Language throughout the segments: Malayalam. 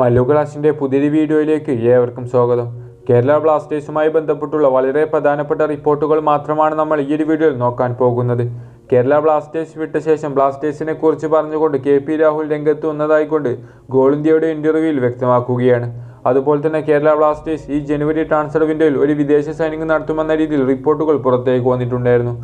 മല്ലു ക്ലാസിന്റെ പുതിയൊരു വീഡിയോയിലേക്ക് ഏവർക്കും സ്വാഗതം. കേരള ബ്ലാസ്റ്റേഴ്സുമായി ബന്ധപ്പെട്ടുള്ള വളരെ പ്രധാനപ്പെട്ട റിപ്പോർട്ടുകൾ മാത്രമാണ് നമ്മൾ ഈ ഒരു വീഡിയോയിൽ നോക്കാൻ പോകുന്നത്. കേരള ബ്ലാസ്റ്റേഴ്സ് വിട്ട ശേഷം ബ്ലാസ്റ്റേഴ്സിനെ കുറിച്ച് പറഞ്ഞുകൊണ്ട് കെ പി രാഹുൽ രംഗത്ത് വന്നതായിക്കൊണ്ട് ഗോൾ ഇന്ത്യയുടെ ഇന്റർവ്യൂവിൽ വ്യക്തമാക്കുകയാണ്. അതുപോലെ തന്നെ കേരള ബ്ലാസ്റ്റേഴ്സ് ഈ ജനുവരി ട്രാൻസ്ഫർ വിൻഡോയിൽ ഒരു വിദേശ സൈനിങ് നടത്തുമെന്ന രീതിയിൽ റിപ്പോർട്ടുകൾ പുറത്തേക്ക് വന്നിട്ടുണ്ടായിരുന്നു.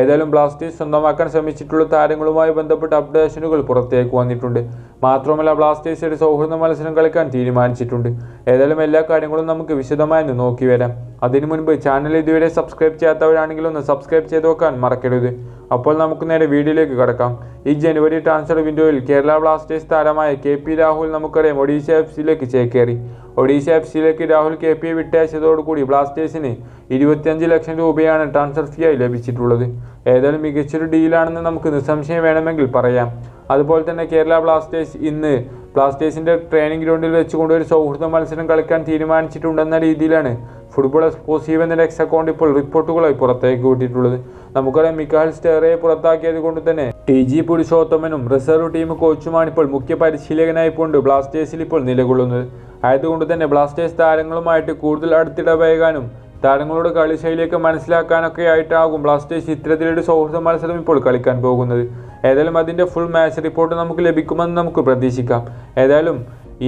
ഏതായാലും ബ്ലാസ്റ്റേഴ്സ് സ്വന്തമാക്കാൻ ശ്രമിച്ചിട്ടുള്ള താരങ്ങളുമായി ബന്ധപ്പെട്ട അപ്ഡേഷനുകൾ പുറത്തേക്ക് വന്നിട്ടുണ്ട്. മാത്രമല്ല ബ്ലാസ്റ്റേഴ്സ് ഒരു സൗഹൃദ മത്സരം കളിക്കാൻ തീരുമാനിച്ചിട്ടുണ്ട്. ഏതായാലും എല്ലാ കാര്യങ്ങളും നമുക്ക് വിശദമായി നോക്കി വരാം അതിനു മുൻപ് ചാനൽ ഇതുവരെ സബ്സ്ക്രൈബ് ചെയ്യാത്തവരാണെങ്കിൽ ഒന്ന് സബ്സ്ക്രൈബ് ചെയ്ത് നോക്കാൻ മറക്കരുത്. അപ്പോൾ നമുക്ക് നേരെ വീഡിയോയിലേക്ക് കടക്കാം. ഈ ജനുവരി ട്രാൻസ്ഫർ വിൻഡോയിൽ കേരള ബ്ലാസ്റ്റേഴ്സ് താരമായ കെ പി രാഹുൽ നമുക്കറിയാം ഒഡീഷ എഫ് സിയിലേക്ക് ചേക്കേറി. ഒഡീഷ എഫ് സിയിലേക്ക് രാഹുൽ കെ പിയെ വിട്ടയച്ചതോടുകൂടി ബ്ലാസ്റ്റേഴ്സിന് ഇരുപത്തിയഞ്ച് ലക്ഷം രൂപയാണ് ട്രാൻസ്ഫർ ഫീ ആയി ലഭിച്ചിട്ടുള്ളത്. ഏതായാലും മികച്ചൊരു ഡീലാണെന്ന് നമുക്ക് നിസ്സംശയം വേണമെങ്കിൽ പറയാം. അതുപോലെ തന്നെ കേരള ബ്ലാസ്റ്റേഴ്സ് ഇന്ന് ബ്ലാസ്റ്റേഴ്സിന്റെ ട്രെയിനിങ് ഗ്രൗണ്ടിൽ വെച്ചുകൊണ്ട് ഒരു സൗഹൃദ മത്സരം കളിക്കാൻ തീരുമാനിച്ചിട്ടുണ്ടെന്ന രീതിയിലാണ് ഫുട്ബോൾ എക്സ്പോസീവ് എന്ന എക്സ് അക്കൗണ്ട് ഇപ്പോൾ റിപ്പോർട്ടുകളായി പുറത്തേക്ക് വിട്ടിട്ടുള്ളത്. നമുക്കറിയാം മിക്കാൽ സ്റ്റേറയെ പുറത്താക്കിയത് കൊണ്ട് തന്നെ ടി ജി പുരുഷോത്തമനും റിസർവ് ടീം കോച്ചുമാണ് ഇപ്പോൾ മുഖ്യ പരിശീലകനായിക്കൊണ്ട് ബ്ലാസ്റ്റേഴ്സിൽ ഇപ്പോൾ നിലകൊള്ളുന്നത്. ആയതുകൊണ്ട് തന്നെ ബ്ലാസ്റ്റേഴ്സ് താരങ്ങളുമായിട്ട് കൂടുതൽ അടുത്തിടപഴകാനും താരങ്ങളുടെ കളിശൈലിയൊക്കെ മനസ്സിലാക്കാനൊക്കെ ആയിട്ടാകും ബ്ലാസ്റ്റേഴ്സ് ഇത്തരത്തിലൊരു സൗഹൃദ മത്സരം ഇപ്പോൾ കളിക്കാൻ പോകുന്നത്. ഏതായാലും അതിന്റെ ഫുൾ മാച്ച് റിപ്പോർട്ട് നമുക്ക് ലഭിക്കുമെന്ന് നമുക്ക് പ്രതീക്ഷിക്കാം. ഏതായാലും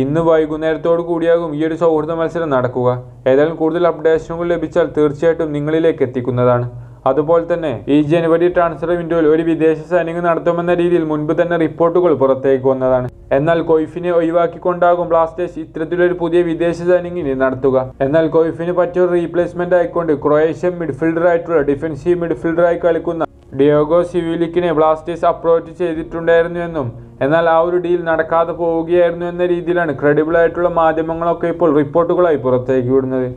ഇന്ന് വൈകുന്നേരത്തോടു കൂടിയാകും ഈ ഒരു സൗഹൃദ മത്സരം നടക്കുക. ഏതായാലും കൂടുതൽ അപ്ഡേഷനുകൾ ലഭിച്ചാൽ തീർച്ചയായിട്ടും നിങ്ങളിലേക്ക് എത്തിക്കുന്നതാണ്. അതുപോലെ തന്നെ ഈ ജനുവരി ട്രാൻസ്ഫർ വിൻഡോയിൽ ഒരു വിദേശ സൈനിക നടത്തുമെന്ന രീതിയിൽ മുൻപ് തന്നെ റിപ്പോർട്ടുകൾ പുറത്തേക്ക് വന്നതാണ്. എന്നാൽ കൊയ്ഫിനെ ഒഴിവാക്കിക്കൊണ്ടാകും ബ്ലാസ്റ്റേഴ്സ് ഇത്തരത്തിലൊരു പുതിയ വിദേശ സൈനിങ്ങിനെ നടത്തുക. എന്നാൽ കൊയ്ഫിന് പറ്റിയ റീപ്ലേസ്മെന്റ് ആയിക്കൊണ്ട് ക്രൊയേഷ്യൻ മിഡ്ഫീൽഡർ ആയിട്ടുള്ള ഡിഫൻസീവ് മിഡ്ഫീൽഡറായി കളിക്കുന്ന ഡിയോഗോ സിവിലിക്കിനെ ബ്ലാസ്റ്റേഴ്സ് അപ്രോച്ച് ചെയ്തിട്ടുണ്ടായിരുന്നുവെന്നും എന്നാൽ ആ ഒരു ഡീൽ നടക്കാതെ പോവുകയായിരുന്നു എന്ന രീതിയിലാണ് ക്രെഡിബിൾ ആയിട്ടുള്ള മാധ്യമങ്ങളൊക്കെ ഇപ്പോൾ റിപ്പോർട്ടുകളായി പുറത്തേക്ക് വിടുന്നത്.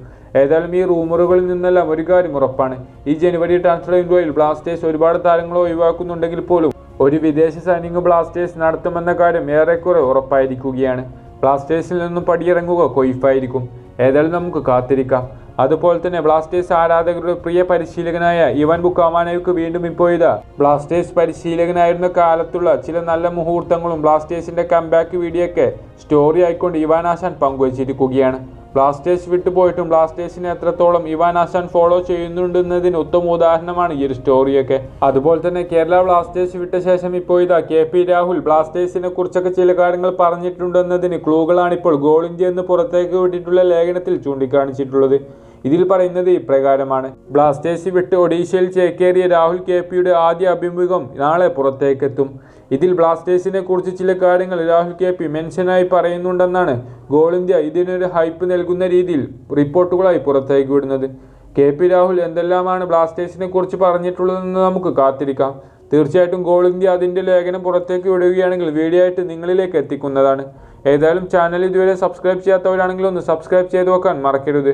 ഏതായാലും ഈ റൂമറുകളിൽ നിന്നെല്ലാം ഒരു കാര്യം ഉറപ്പാണ്. ഈ ജനുവരി ട്രാൻസ്ഫർ വിൻഡോയിൽ ബ്ലാസ്റ്റേഴ്സ് ഒരുപാട് താരങ്ങളെ ഒഴിവാക്കുന്നുണ്ടെങ്കിൽ പോലും ഒരു വിദേശ സൈനിങ് ബ്ലാസ്റ്റേഴ്സ് നടത്തുമെന്ന കാര്യം ഏറെക്കുറെ ഉറപ്പായിരിക്കുകയാണ്. ബ്ലാസ്റ്റേഴ്സിൽ നിന്നും പടിയിറങ്ങുക കൊയ്ഫായിരിക്കും. ഏതായാലും നമുക്ക് കാത്തിരിക്കാം. അതുപോലെ തന്നെ ബ്ലാസ്റ്റേഴ്സ് ആരാധകരുടെ പ്രിയ പരിശീലകനായ ഇവൻ ബുക്കാമാനോയ്ക്ക് വീണ്ടും ഇപ്പോൾ ഇതാ ബ്ലാസ്റ്റേഴ്സ് പരിശീലകനായിരുന്ന കാലത്തുള്ള ചില നല്ല മുഹൂർത്തങ്ങളും ബ്ലാസ്റ്റേഴ്സിന്റെ കംബാക്ക് വീഡിയോ ഒക്കെ സ്റ്റോറി ആയിക്കൊണ്ട് ഇവാൻ ആശാൻ പങ്കുവച്ചിരിക്കുകയാണ്. ബ്ലാസ്റ്റേഴ്സ് വിട്ടുപോയിട്ടും ബ്ലാസ്റ്റേഴ്സിനെ എത്രത്തോളം ഇവാൻ ആശാൻ ഫോളോ ചെയ്യുന്നുണ്ടെന്നതിന് ഉത്തമ ഉദാഹരണമാണ് ഈ ഒരു സ്റ്റോറിയൊക്കെ അതുപോലെ തന്നെ കേരള ബ്ലാസ്റ്റേഴ്സ് വിട്ട ശേഷം ഇപ്പോൾ ഇതാ കെ പി രാഹുൽ ബ്ലാസ്റ്റേഴ്സിനെ കുറിച്ചൊക്കെ ചില കാര്യങ്ങൾ പറഞ്ഞിട്ടുണ്ടെന്നതിന് ക്ലൂകളാണ് ഇപ്പോൾ ഗോൾ ഇന്ത്യ എന്ന് പുറത്തേക്ക് വിട്ടിട്ടുള്ള ലേഖനത്തിൽ ചൂണ്ടിക്കാണിച്ചിട്ടുള്ളത്. ഇതിൽ പറയുന്നത് ഇപ്രകാരമാണ്. ബ്ലാസ്റ്റേഴ്സ് വിട്ട് ഒഡീഷയിൽ ചേക്കേറിയ രാഹുൽ കെ പിയുടെ ആദ്യ അഭിമുഖം നാളെ പുറത്തേക്കെത്തും. ഇതിൽ ബ്ലാസ്റ്റേഴ്സിനെ കുറിച്ച് ചില കാര്യങ്ങൾ രാഹുൽ കെ പി മെൻഷനായി പറയുന്നുണ്ടെന്നാണ് ഗോൾ ഇന്ത്യ ഇതിനൊരു ഹൈപ്പ് നൽകുന്ന രീതിയിൽ റിപ്പോർട്ടുകളായി പുറത്തേക്ക് വിടുന്നത്. കെ പി രാഹുൽ എന്തെല്ലാമാണ് ബ്ലാസ്റ്റേഴ്സിനെ കുറിച്ച് പറഞ്ഞിട്ടുള്ളതെന്ന് നമുക്ക് കാത്തിരിക്കാം. തീർച്ചയായിട്ടും ഗോൾ ഇന്ത്യ അതിന്റെ ലേഖനം പുറത്തേക്ക് വിടുകയാണെങ്കിൽ വീഡിയോ ആയിട്ട് നിങ്ങളിലേക്ക് എത്തിക്കുന്നതാണ്. ഏതായാലും ചാനൽ ഇതുവരെ സബ്സ്ക്രൈബ് ചെയ്യാത്തവരാണെങ്കിൽ ഒന്ന് സബ്സ്ക്രൈബ് ചെയ്ത് വെക്കാൻ മറക്കരുത്.